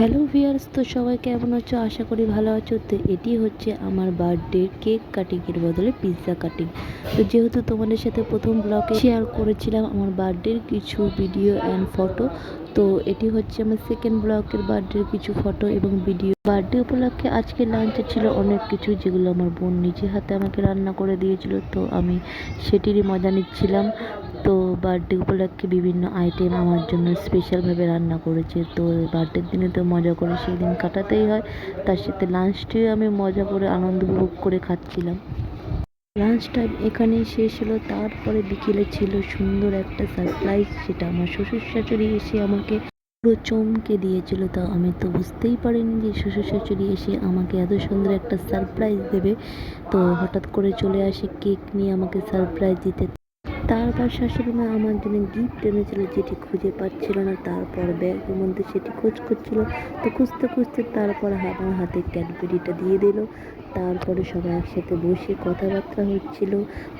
Hello viewers তো সবাই কেমন আছো? আশা করি ভালো আছো। তো এটি হচ্ছে আমার বার্থডে কেক কাটিংয়ের বদলে পিৎজা কাটিং তো যেহেতু তোমাদের সাথে প্রথম ব্লগে শেয়ার করেছিলাম আমার বার্থডের কিছু ভিডিও অ্যান্ড ফটো তো এটি হচ্ছে আমার সেকেন্ড ব্লগের বার্থডের কিছু ফটো এবং ভিডিও বার্থডে উপলক্ষে আজকে লাঞ্চে ছিল অনেক কিছু যেগুলো আমার বোন নিজে হাতে আমাকে রান্না করে দিয়েছিল, তো আমি সেটিরই মজা নিচ্ছিলাম। তো বার্থডে উপলক্ষে বিভিন্ন আইটেম আমার জন্য স্পেশালভাবে রান্না করেছে। তো বার্থডের দিনে তো মজা করে সেই দিন কাটাতেই হয়। তার সাথে লাঞ্চটিও আমি মজা করে আনন্দ উপভোগ করে খাচ্ছিলাম। লাঞ্চ টাইম এখানেই শেষ হলো। তারপরে বিকেলে ছিল সুন্দর একটা সারপ্রাইজ সেটা আমার শ্বশুর শাশুড়ি এসে আমাকে পুরো চমকে দিয়েছিল। তো আমি তো বুঝতেই পারিনি যে শ্বশুর শাশুড়ি এসে আমাকে এত সুন্দর একটা সারপ্রাইজ দেবে। তো হঠাৎ করে চলে আসে কেক নিয়ে আমাকে সারপ্রাইজ দিতে। তারপর শাশুড়ি মা আমার জন্য গিফট এনেছিল, যেটি খুঁজে পাচ্ছিল না। তারপর ব্যাগের মধ্যে সেটি খোঁজ করছিল। তো খুঁজতে খুঁজতে তারপর আমার হাতে ক্যাডবেরিটা দিয়ে দিল। তারপরে সবাই একসাথে বসে কথাবার্তা হচ্ছিল।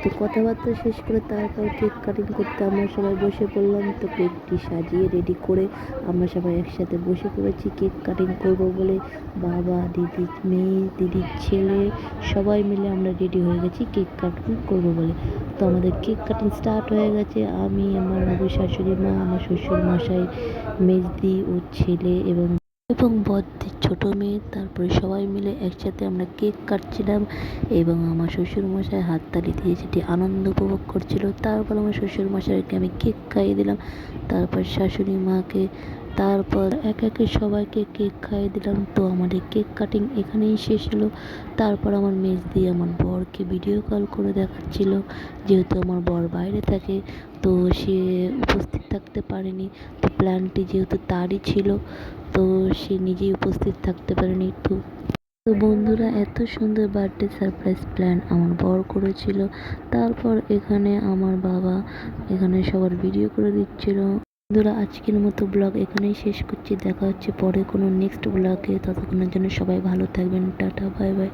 তো কথাবার্তা শেষ করে তারপর কেক কাটিং করতে আমরা সবাই বসে পড়লাম। তো কেকটি সাজিয়ে রেডি করে আমরা সবাই একসাথে বসে পড়েছি। কেক কাটিং করব বলে বাবা, দিদি, মেয়ে, দিদির ছেলে, সবাই মিলে আমরা রেডি হয়ে গেছি কেক কাটিং করব বলে। তো আমাদের কেক কাটিং স্টার্ট হয়ে গেছে। আমি আমার নবী শাশুড়ি মা, আমার শ্বশুর মশাই মেজদি ও ছেলে এবং এবং বদ্দির ছোট মেয়ে, তারপরে সবাই মিলে একসাথে আমরা কেক কাটছিলাম এবং আমার শ্বশুর মশাই হাততালি দিয়ে সেটি আনন্দ উপভোগ করছিল। তারপর আমার শ্বশুর মশাইকে আমি কেক খাইয়ে দিলাম, তারপর শাশুড়ি মাকে, তারপর এক একে সবাইকে কেক খাইয়ে দিলাম। তো আমাদের কেক কাটিং এখানেই শেষ হলো। তারপর আমার মেজ দিয়ে আমার বরকে ভিডিও কল করে দেখাচ্ছিল, যেহেতু আমার বর বাইরে থাকে, তো সে উপস্থিত থাকতে পারেনি। তো প্ল্যানটি যেহেতু তারই ছিল তো সে নিজেই উপস্থিত থাকতে পারেনি একটু। তো বন্ধুরা, এত সুন্দর বার্থডে সারপ্রাইজ প্ল্যান আমার বর করেছিল। তারপর এখানে আমার বাবা এখানে সবার ভিডিও করে দিচ্ছিল। বন্ধুরা, আজকের মতো ব্লগ এখানেই শেষ করছি। দেখা হচ্ছে পরে কোনো নেক্সট ব্লগে ততক্ষণের জন্য সবাই ভালো থাকবেন। Tata bye bye